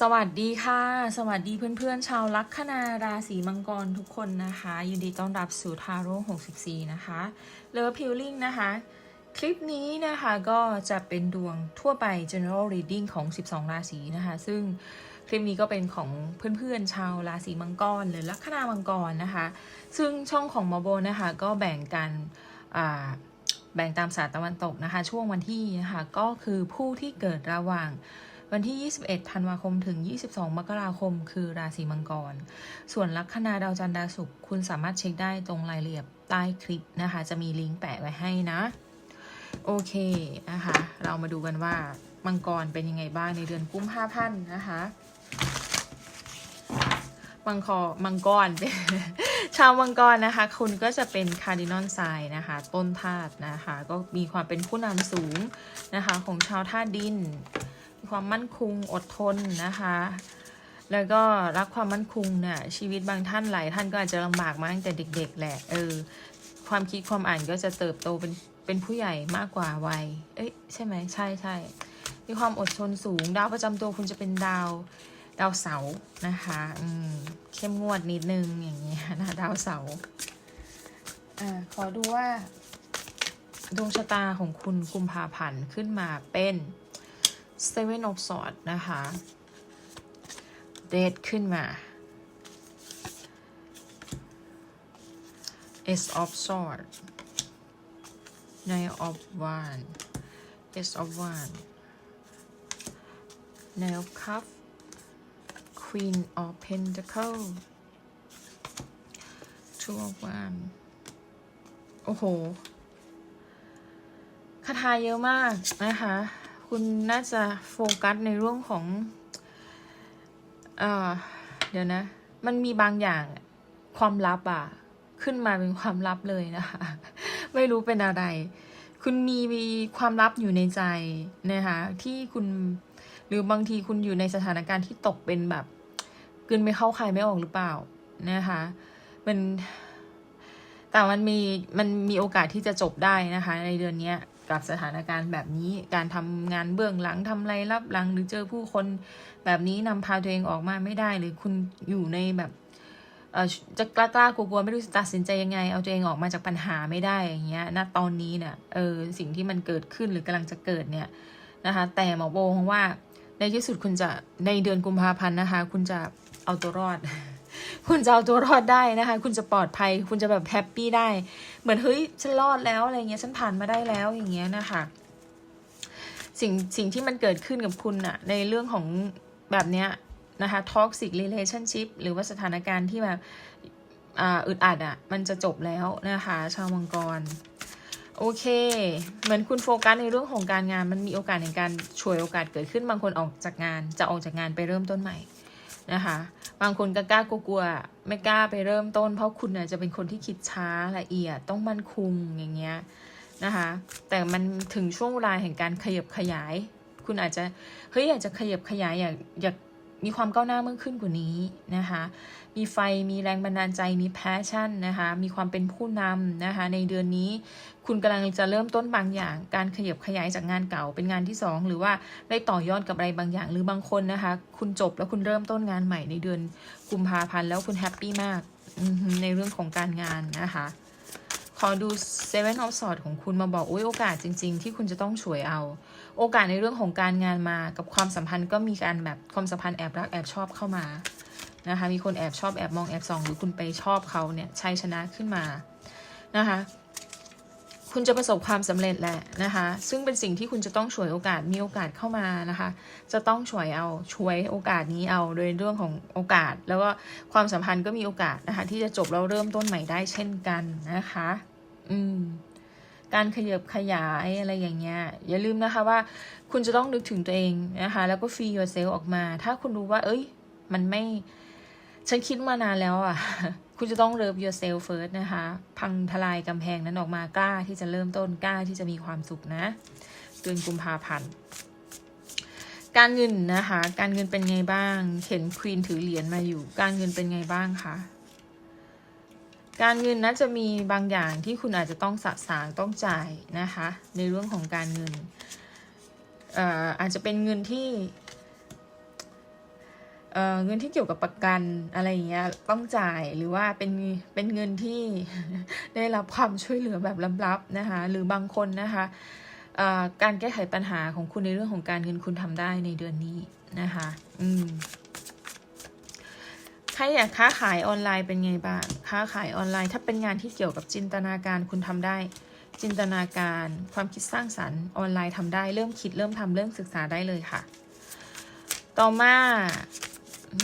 สวัสดีค่ะ สวัสดีเพื่อนๆ ชาวลัคนาราศีมังกรทุกคนนะคะ ยินดีต้อนรับสู่ทาโร่64 นะคะเลอพิลลิ่งนะคะ คลิปนี้นะคะก็จะเป็นดวงทั่วไป general reading ของ 12 ราศีนะคะ ซึ่งคลิปนี้ก็เป็นของเพื่อนๆ ชาวราศีมังกร หรือลัคนามังกรนะคะ ซึ่งช่องของมอโบนะคะก็แบ่งกันอ่าแบ่งตามศาสตร์ตะวันตกนะคะ ช่วงวันที่นะคะก็คือผู้ที่เกิดระหว่าง วันที่ 21 ธันวาคมถึง 22 มกราคม คือราศีมังกร ส่วนลัคนาดาวจันทร์ดาวศุกร์คุณสามารถเช็คได้ตรงรายละเอียดใต้คลิปนะคะ จะมีลิงก์แปะไว้ให้นะ โอเคนะคะ เรามาดูกันว่ามังกรเป็นยังไงบ้างในเดือนกุมภาพันธ์นะคะมังคอมังกร ชาวมังกรนะคะ คุณก็จะเป็นคาร์ดินอลไซน์นะคะ ต้นธาตุนะคะ ก็มีความเป็นผู้นำสูงนะคะ ของชาวธาตุดิน ความมั่นคงอดทนนะคะ แล้วก็รักความมั่นคงเนี่ยชีวิตบางท่านหลายท่านก็อาจจะลำบากมาตั้งแต่เด็ก ๆ แหละเออความคิดความอ่านก็จะเติบโตเป็นเป็นผู้ใหญ่มากกว่าวัย เอ้ยใช่ไหมใช่ใช่มีความอดทนสูง ดาวประจำตัวคุณจะเป็นดาวดาวเสาร์นะคะอืมเข้มงวดนิดนึงอย่างเงี้ยนะดาวเสาร์อ่าขอดูว่าดวงชะตาของคุณกุมภาพันธ์ขึ้นมาเป็น Seven of Swords นะคะ เดทขึ้นมา Ace of Swords Nine of Wands Ace of Wands Nine of Cups Queen of Pentacles Two of Wands โอ้โหคาถาเยอะมากนะคะ คุณน่าจะโฟกัสในเรื่องของเออเดี๋ยวนะ มันมีบางอย่างความลับอะขึ้นมาเป็นความลับเลยนะคะ ไม่รู้เป็นอะไร คุณมีมีความลับอยู่ในใจนะคะที่คุณหรือบางทีคุณอยู่ในสถานการณ์ที่ตกเป็นแบบกลืนไม่เข้าใครไม่ออกหรือเปล่านะคะมันแต่มันมีมันมีโอกาสที่จะจบได้นะคะ ในเดือนนี้ กับสถานการณ์แบบนี้ การทำงานเบื้องหลังทำไรรับหลัง หรือเจอผู้คนแบบนี้นำพาตัวเองออกมาไม่ได้หรือคุณอยู่ในแบบจะกล้ากล้ากลัวกลัวไม่รู้จะตัดสินใจยังไง เอาตัวเองออกมาจากปัญหาไม่ได้อย่างเงี้ยณตอนนี้เนี่ยเออสิ่งที่มันเกิดขึ้นหรือกำลังจะเกิดเนี่ยนะคะแต่หมอโบงว่าในที่สุดคุณจะในเดือนกุมภาพันธ์นะคะ คุณจะเอาตัวรอด คุณจะเอาตัวรอดได้นะคะ คุณจะปลอดภัย คุณจะแบบแฮปปี้ได้ เหมือนเฮ้ยฉันรอดแล้วอะไรเงี้ยฉันผ่านมาได้แล้วอย่างเงี้ยนะคะสิ่งสิ่งที่มันเกิดขึ้นกับคุณอะในเรื่องของแบบเนี้ยนะคะ toxic relationship หรือว่าสถานการณ์ที่แบบอ่าอึดอัดอะมันจะจบแล้วนะคะ ชาวมังกรโอเค เหมือนคุณโฟกัสในเรื่องของการงาน มันมีโอกาสในการช่วยโอกาสเกิดขึ้น บางคนออกจากงาน จะออกจากงานไปเริ่มต้นใหม่ นะคะ บางคนก็กล้ากลัวๆไม่กล้าไปเริ่มต้น เพราะคุณน่ะจะเป็นคนที่คิดช้าละเอียดต้องมั่นคงอย่างเงี้ยนะคะ แต่มันถึงช่วงเวลาแห่งการขยับขยาย คุณอาจจะเฮ้ยอยากจะขยับขยายอยากอยาก มีความก้าวหน้าเมื่อขึ้นกว่านี้นะคะ มีไฟ มีแรงบันดาลใจ มีแพชชั่นนะคะ มีความเป็นผู้นำนะคะ ในเดือนนี้คุณกำลังจะเริ่มต้นบางอย่าง การขยับขยายจากงานเก่าเป็นงานที่สองหรือว่าได้ต่อยอดกับอะไรบางอย่าง หรือบางคนนะคะ คุณจบแล้วคุณเริ่มต้นงานใหม่ในเดือนกุมภาพันธ์แล้วคุณแฮปปี้มากในเรื่องของการงานนะคะ อดู Seven of Swords ของคุณมาบอกโอ้ยโอกาสจริง ๆ ที่คุณจะต้องช่วยเอา โอกาสในเรื่องของการงานมากับความสัมพันธ์ก็มีการแบบความสัมพันธ์แอบรักแอบชอบเข้ามานะคะมีคนแอบชอบแอบมองแอบส่อง หรือคุณไปชอบเขาเนี่ยชัยชนะขึ้นมานะคะคุณจะประสบความสำเร็จแหละนะคะซึ่งเป็นสิ่งที่คุณจะต้องฉวยโอกาสมีโอกาสเข้ามานะคะ จะต้องฉวยเอาช่วยโอกาสนี้เอาโดยเรื่องของโอกาส แล้วก็ความสัมพันธ์ก็มีโอกาสนะคะที่จะจบแล้วเริ่มต้นใหม่ได้เช่นกันนะคะ อืม การขยับขยายอะไรอย่างเงี้ย อย่าลืมนะคะว่า คุณจะต้องนึกถึงตัวเองนะคะ แล้วก็ free yourself ออกมา ถ้าคุณรู้ว่า เอ้ย มันไม่ ฉันคิดมานานแล้วอะ คุณจะต้อง love yourself first นะคะ พังทลายกำแพงนั้นออกมากล้าที่จะเริ่มต้นกล้าที่จะมีความสุขนะเดือนกุมภาพันธ์การเงินนะคะ การเงินเป็นไงบ้าง เห็นควีนถือเหรียญมาอยู่ การเงินเป็นไงบ้างคะ การเงินน่าจะมีบางอย่างที่คุณอาจจะต้องสะสางต้องจ่ายนะคะ ในเรื่องของการเงินเอ่อาจจะเป็นเงินที่เงินที่เกี่ยวกับประกันอะไรอย่างเงี้ยต้องจ่ายหรือว่าเป็นเป็นเงินที่ได้รับความช่วยเหลือแบบลับๆนะคะหรือบางคนนะคะการแก้ไขปัญหาของคุณในเรื่องของการเงินคุณทำได้ในเดือนนี้นะคะ อืม ใครอยากค้าขายออนไลน์เป็นไงบ้าง ค้าขายออนไลน์ ถ้าเป็นงานที่เกี่ยวกับจินตนาการคุณทำได้ จินตนาการ ความคิดสร้างสรรค์ออนไลน์ทำได้ เริ่มคิดเริ่มทำเริ่มศึกษาได้เลยค่ะ ต่อมา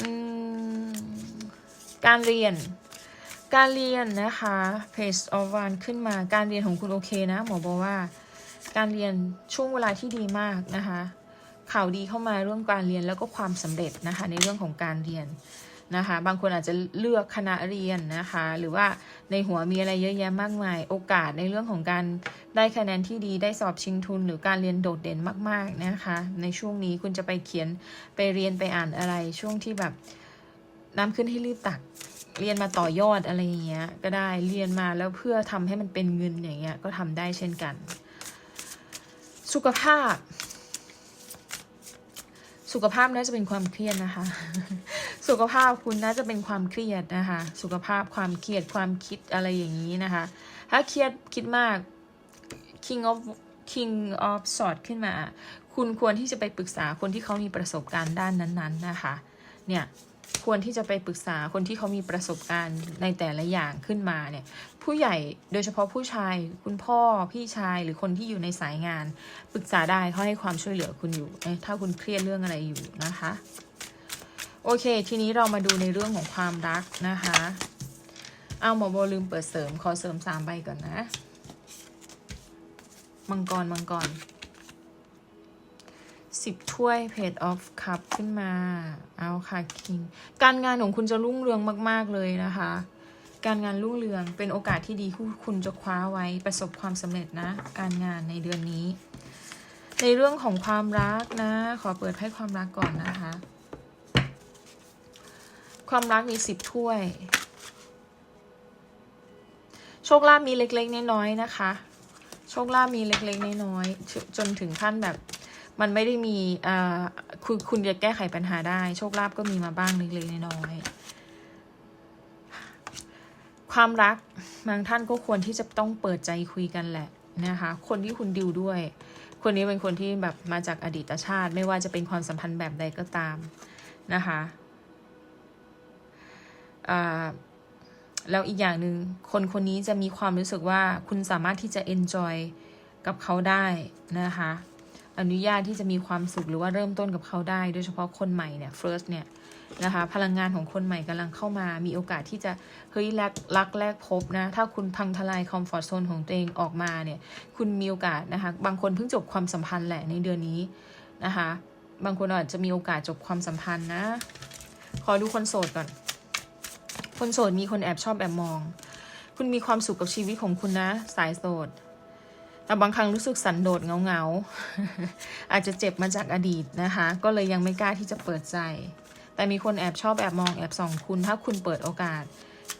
อการเรียน การเรียนนะคะ page of one ขึ้นมา การเรียนของคุณโอเคนะหมอบอกว่า การเรียนช่วงเวลาที่ดีมากนะคะ ข่าวดีเข้ามาเรื่องการเรียนแล้วก็ความสำเร็จนะคะในเรื่องของการเรียน นะคะ บางคนอาจจะเลือกคณะเรียนนะคะ หรือว่าในหัวมีอะไรเยอะแยะมากมาย โอกาสในเรื่องของการได้คะแนนที่ดี ได้สอบชิงทุน หรือการเรียนโดดเด่นมาก ๆนะคะ ในช่วงนี้คุณจะไปเขียนไปเรียนไปอ่านอะไร ช่วงที่แบบน้ำขึ้นให้รีบตัก เรียนมาต่อยอดอะไรอย่างเงี้ย ก็ได้ เรียนมาแล้วเพื่อทำให้มันเป็นเงินอย่างเงี้ย ก็ทำได้เช่นกัน สุขภาพ สุขภาพน่าจะเป็นความเครียดนะคะ สุขภาพคุณน่าจะเป็นความเครียดนะคะ สุขภาพความเครียดความคิดอะไรอย่างนี้นะคะ ถ้าเครียดคิดมาก king of king of sword ขึ้นมา คุณควรที่จะไปปรึกษาคนที่เขามีประสบการณ์ด้านนั้นๆนะคะ เนี่ยควรที่จะไปปรึกษาคนที่เขามีประสบการณ์ในแต่ละอย่างขึ้นมาเนี่ย ผู้ใหญ่โดยเฉพาะผู้ชาย คุณพ่อพี่ชายหรือคนที่อยู่ในสายงาน ปรึกษาได้เขาให้ความช่วยเหลือคุณอยู่ถ้าคุณเครียดเรื่องอะไรอยู่นะคะ โอเค ทีนี้เรามาดูในเรื่องของความรักนะคะ เอาหมอโบลืมเปิดเสริม ขอเสริมสามใบก่อนนะ มังกร มังกรสิบถ้วยเพจออฟคัพขึ้นมา เอาค่ะคิง การงานของคุณจะรุ่งเรืองมาก ๆ เลยนะคะ การงานรุ่งเรืองเป็นโอกาสที่ดีที่คุณจะคว้าไว้ประสบความสำเร็จนะ การงานในเดือนนี้ ในเรื่องของความรักนะ ขอเปิดให้ความรักก่อนนะคะ ความรักมีสิบถ้วย โชคลาภมีเล็กๆน้อยๆนะคะ โชคลาภมีเล็กๆน้อยๆจนถึงขั้นแบบ มันไม่ได้มีอ่าคุณคุณจะแก้ไขปัญหาได้ โชคลาภก็มีมาบ้างเล็กๆน้อยๆความรักบางท่านก็ควรที่จะต้องเปิดใจคุยกันแหละนะคะ คนที่คุณดิวด้วย คนนี้เป็นคนที่แบบมาจากอดีตชาติ ไม่ว่าจะเป็นความสัมพันธ์แบบใดก็ตามนะคะ แล้วอีกอย่างหนึ่งคนคนนี้จะมีความรู้สึกว่าคุณสามารถที่จะ enjoy กับเขาได้นะคะ อนุญาตที่จะมีความสุขหรือว่าเริ่มต้นกับเขาได้ โดยเฉพาะคนใหม่เนี่ย first เนี่ยนะคะพลังงานของคนใหม่กำลังเข้ามา มีโอกาสที่จะเฮ้ยแลกรักแลกพบนะ ถ้าคุณพังทลายคอมฟอร์ z โซนของตัวเองออกมาเนี่ย คุณมีโอกาสนะคะ บางคนเพิ่งจบความสัมพันธ์แหละในเดือนนี้นะคะ บางคนอาจจะมีโอกาสจบความสัมพันธ์นะ ขอดูคนโสดก่อน คนโสดมีคนแอบชอบแอบมอง คุณมีความสุขกับชีวิตของคุณนะ สายโสด แต่บางครั้งรู้สึกสันโดษเงาๆอาจจะเจ็บมาจากอดีตนะคะ ก็เลยยังไม่กล้าที่จะเปิดใจ แต่มีคนแอบชอบแอบมองแอบส่องคุณ ถ้าคุณเปิดโอกาส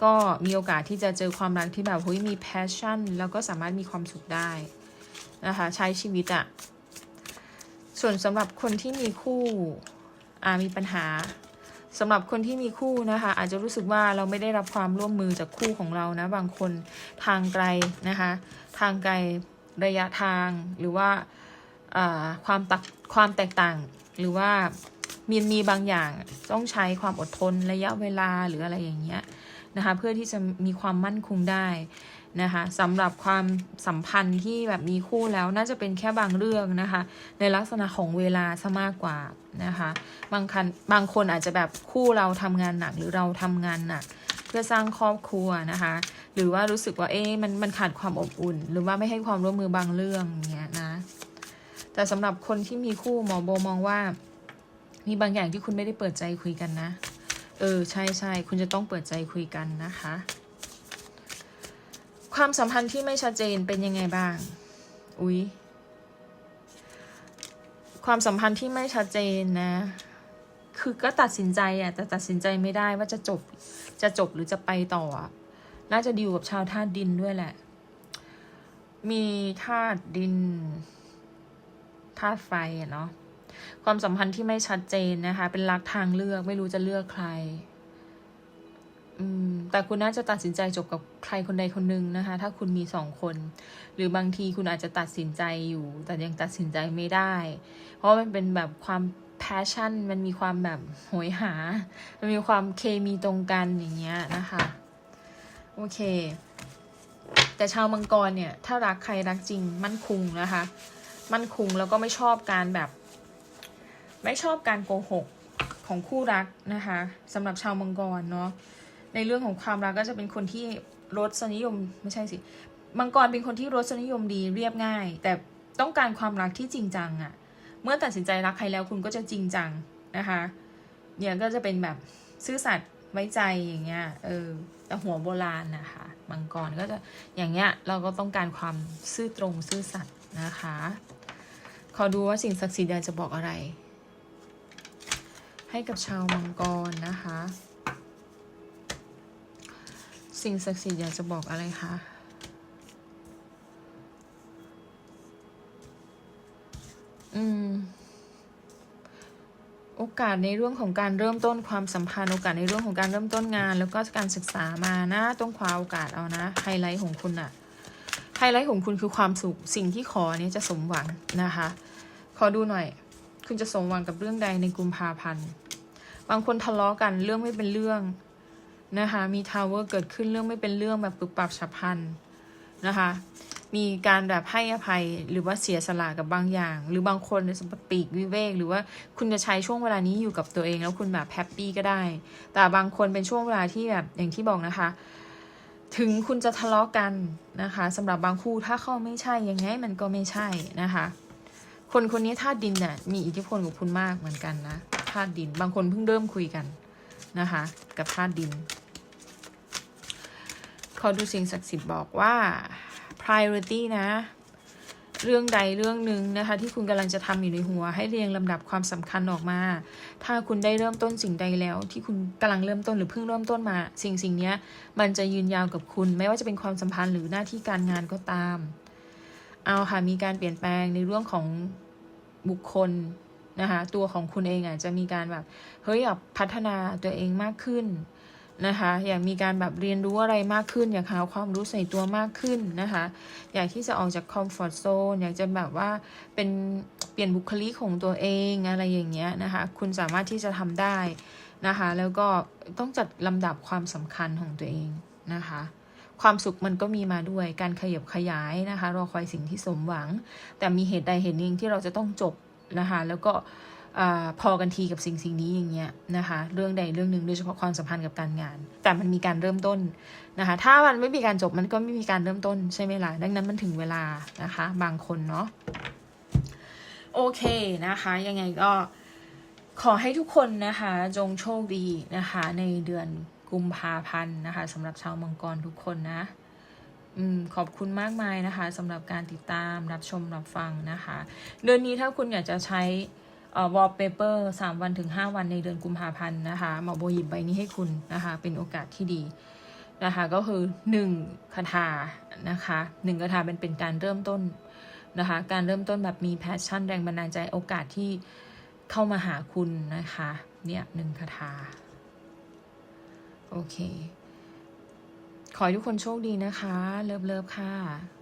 ก็มีโอกาสที่จะเจอความรักที่แบบเฮ้ยมี passion แล้วก็สามารถมีความสุขได้นะคะใช้ชีวิตอะส่วนสำหรับคนที่มีคู่มีปัญหา สำหรับคนที่มีคู่นะคะ อาจจะรู้สึกว่าเราไม่ได้รับความร่วมมือจากคู่ของเรานะ บางคนทางไกลนะคะ ทางไกลระยะทางหรือว่าอ่าความตักความแตกต่างหรือว่ามีมีบางอย่างต้องใช้ความอดทนระยะเวลาหรืออะไรอย่างเงี้ยนะคะ เพื่อที่จะมีความมั่นคงได้ นะคะสำหรับความสัมพันธ์ที่แบบมีคู่แล้วน่าจะเป็นแค่บางเรื่องนะคะ ในลักษณะของเวลาซะมากกว่านะคะบางคันบางคนอาจจะแบบคู่เราทำงานหนักหรือเราทำงานหนักเพื่อสร้างครอบครัวนะคะ หรือว่ารู้สึกว่าเอ๊ะมันมันขาดความอบอุ่น หรือว่าไม่ให้ความร่วมมือบางเรื่องเงี้ยนะแต่สำหรับคนที่มีคู่หมอโบมองว่า มีบางอย่างที่คุณไม่ได้เปิดใจคุยกันนะ เออใช่ใช่คุณจะต้องเปิดใจคุยกันนะคะ ความสัมพันธ์ที่ไม่ชัดเจนเป็นยังไงบ้าง อุ๊ย ความสัมพันธ์ที่ไม่ชัดเจนนะ คือก็ตัดสินใจอะแต่ตัดสินใจไม่ได้ว่าจะจบ จะจบหรือจะไปต่อ น่าจะดีลกับชาวธาตุดินด้วยแหละ มีธาตุดิน ธาตุไฟอะเนาะ ความสัมพันธ์ที่ไม่ชัดเจนนะคะ เป็นรักทางเลือก ไม่รู้จะเลือกใคร แต่คุณน่าจะตัดสินใจจบกับใครคนใดคนหนึ่งนะคะ ถ้าคุณมีสองคน หรือบางทีคุณอาจจะตัดสินใจอยู่ แต่ยังตัดสินใจไม่ได้ เพราะมันเป็นแบบความ passion มันมีความแบบโหยหา มันมีความเคมีตรงกันอย่างเงี้ยนะคะ โอเค แต่ชาวมังกรเนี่ย ถ้ารักใครรักจริง มั่นคงนะคะ มั่นคงแล้วก็ไม่ชอบการแบบ ไม่ชอบการโกหกของคู่รักนะคะสำหรับชาวมังกรเนาะ ในเรื่องของความรักก็จะเป็นคนที่รสนิยมไม่ใช่สิมังกรเป็นคนที่รสนิยมดีเรียบง่าย แต่ต้องการความรักที่จริงจังอะเมื่อตัดสินใจรักใครแล้วคุณก็จะจริงจังนะคะเนี่ยก็จะเป็นแบบซื่อสัตย์ไว้ใจอย่างเงี้ยเออแต่หัวโบราณนะคะมังกรก็จะอย่างเงี้ยเราก็ต้องการความซื่อตรงซื่อสัตย์นะคะ ขอดูว่าสิ่งศักดิ์สิทธิ์จะบอกอะไร ให้กับชาวมังกรนะคะ สิ่งศักดิ์สิทธิ์อยากจะบอกอะไรคะอืม โอกาสในเรื่องของการเริ่มต้นความสัมพันธ์ โอกาสในเรื่องของการเริ่มต้นงาน แล้วก็การศึกษามานะต้องคว้าโอกาสเอานะ ไฮไลท์ของคุณอะไฮไลท์ของคุณคือความสุขสิ่งที่ขอเนี้จะสมหวังนะคะ ขอดูหน่อย คุณจะสมหวังกับเรื่องใดในกุมภาพันธ์ บางคนทะเลาะกันเรื่องไม่เป็นเรื่อง นะคะมีทาวเวอร์เกิดขึ้นเรื่องไม่เป็นเรื่องแบบปึบปรับฉับพลันนะคะมีการแบบให้อภัยหรือว่าเสียสละกับบางอย่าง หรือบางคนสมปีกวิเวก หรือว่าคุณจะใช้ช่วงเวลานี้อยู่กับตัวเอง แล้วคุณแบบแฮปปี้ก็ได้ แต่บางคนเป็นช่วงเวลาที่แบบอย่างที่บอกนะคะ ถึงคุณจะทะเลาะกันนะคะสำหรับบางคู่ถ้าเขาไม่ใช่ยังไงมันก็ไม่ใช่นะคะ คนคนนี้ธาตุดินเนี่ยมีอิทธิพลกับคุณมากเหมือนกันนะธาตุดิน บางคนเพิ่งเริ่มคุยกันนะคะ กับธาตุดิน ขอดูสิ่งศักดิ์สิทธิ์บอกว่า priority นะ เรื่องใดเรื่องหนึ่งนะคะ ที่คุณกำลังจะทำอยู่ในหัว ให้เรียงลำดับความสำคัญออกมา ถ้าคุณได้เริ่มต้นสิ่งใดแล้ว ที่คุณกำลังเริ่มต้นหรือเพิ่งเริ่มต้นมา สิ่งสิ่งนี้มันจะยืนยาวกับคุณ ไม่ว่าจะเป็นความสัมพันธ์หรือหน้าที่การงานก็ตาม เอาค่ะมีการเปลี่ยนแปลงในเรื่องของบุคคลนะคะตัวของคุณเองอะจะมีการแบบเฮ้ยอยากพัฒนาตัวเองมากขึ้น นะคะ อยากมีการแบบเรียนรู้อะไรมากขึ้น อยากหาความรู้ใส่ตัวมากขึ้นนะคะ อยากที่จะออกจากคอมฟอร์ทโซน อยากจะแบบว่าเป็นเปลี่ยนบุคลิกของตัวเองอะไรอย่างเงี้ยนะคะ คุณสามารถที่จะทำได้นะคะ แล้วก็ต้องจัดลำดับความสำคัญของตัวเองนะคะความสุขมันก็มีมาด้วยการขยับขยายนะคะรอคอยสิ่งที่สมหวัง แต่มีเหตุใดเหตุหนึ่งที่เราจะต้องจบนะคะแล้วก็ อพอกันทีกับสิ่งสิ่งนี้อย่างเงี้ยนะคะเรื่องใดเรื่องหนึ่งโดยเฉพาะความสัมพันธ์กับการงาน แต่มันมีการเริ่มต้นนะคะ ถ้ามันไม่มีการจบมันก็ไม่มีการเริ่มต้นใช่ไหมล่ะดังนั้นมันถึงเวลานะคะ บางคนเนาะโอเคนะคะ ยังไงก็ขอให้ทุกคนนะคะ จงโชคดีนะคะ ในเดือนกุมภาพันธ์นะคะสำหรับชาวมังกรทุกคนนะอขอบคุณมากมายนะคะสำหรับการติดตามรับชมรับฟังนะคะ เดือนนี้ถ้าคุณอยากจะใช้ เอ่อ wallpaper สามวันถึงห้าวันในเดือนกุมภาพันธ์นะคะหมอโบหยิบใบนี้ให้คุณนะคะ เป็นโอกาสที่ดีนะคะก็คือหนึ่งคาถานะคะหนึ่งคาถาเป็นเป็นการเริ่มต้นนะคะ การเริ่มต้นแบบมี passion แรงบันดาลใจโอกาสที่เข้ามาหาคุณนะคะเนี่ยหนึ่งคาถาโอเค ขอให้ทุกคนโชคดีนะคะ เลิฟเลิฟค่ะ